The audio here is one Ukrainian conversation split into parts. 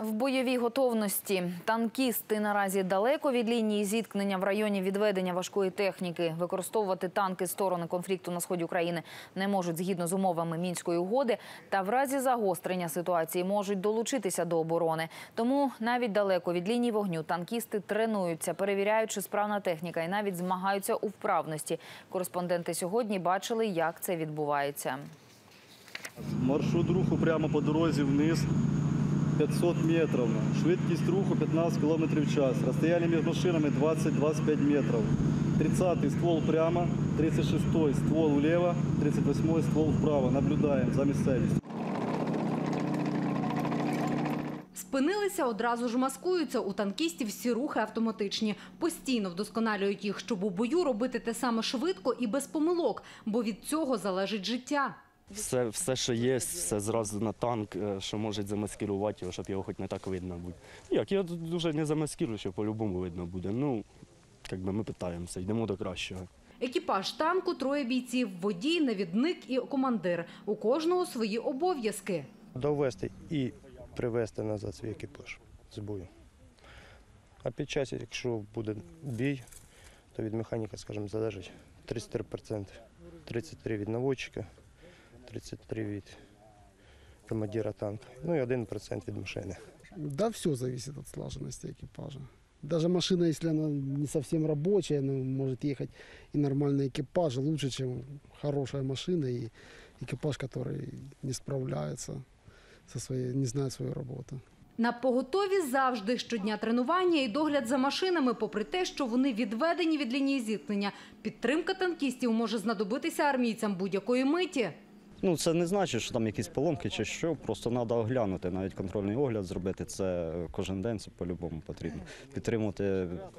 В бойовій готовності танкісти наразі далеко від лінії зіткнення в районі відведення важкої техніки. Використовувати танки сторони конфлікту на сході України не можуть згідно з умовами мінської угоди. Та в разі загострення ситуації можуть долучитися до оборони. Тому навіть далеко від лінії вогню танкісти тренуються, перевіряють, чи справна техніка, і навіть змагаються у вправності. Кореспонденти сьогодні бачили, як це відбувається. Маршрут руху прямо по дорозі вниз 500 метрів. Швидкість руху 15 км в час. Розстояння між машинами 20-25 метрів. 30-й ствол прямо, 36-й ствол вліво, 38-й ствол вправо. Наблюдаємо за місцевістю. Спинилися, одразу ж маскуються. У танкістів всі рухи автоматичні. Постійно вдосконалюють їх, щоб у бою робити те саме швидко і без помилок, бо від цього залежить життя. Все, все, що є, все зразу на танк, е, що може замаскирувати його, щоб його хоч не так видно буде. Як, я тут дуже не замаскирую, що по-любому видно буде. Ну, як би ми питаємося, йдемо до кращого. Екіпаж танку троє бійців: водій, навідник і командир. У кожного свої обов'язки. довести і привезти назад свій екіпаж з бою. А під час, якщо буде бій, то від механіка, скажімо, залежить 33%, 33% від наводчика, 33% від командира танка, ну і 1% від машини. Да, все зависит от слаженности экипажа. Даже машина, если она не совсем рабочая, но может ехать и нормальный экипаж лучше, чем хорошая машина и экипаж, который не справляется со своей, не знает свою работу. На поготові завжди щодня тренування і догляд за машинами, попри те, що вони відведені від лінії зіткнення. Підтримка танкістів може знадобитися армійцям будь-якої миті. Ну, це не значить, що там якісь поломки чи що. Просто треба оглянути, навіть контрольний огляд зробити. Це кожен день це по-любому потрібно. Підтримувати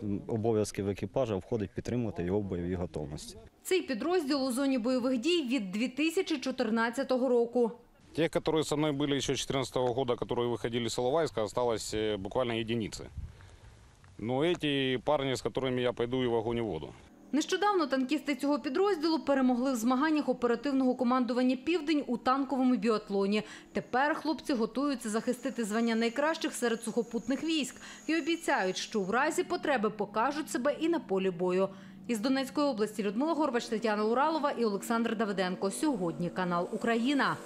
м, обов'язки в екіпажа, входить підтримувати його в бойовій готовності. Цей підрозділ у зоні бойових дій від 2014 року. Тех, которые со мной были еще 2014 года, которые выходили с Иловайска, осталось э, буквально единицы. Но эти парни, с которыми я пойду и в огонь и в воду. Нещодавно танкісти цього підрозділу перемогли в змаганнях оперативного командування Південь у танковому біатлоні. Тепер хлопці готуються захистити звання найкращих серед сухопутних військ і обіцяють, що в разі потреби покажуть себе і на полі бою. Із Донецької області Людмила Горбач, Тетяна Уралова і Олександр Давиденко. Сьогодні канал Україна.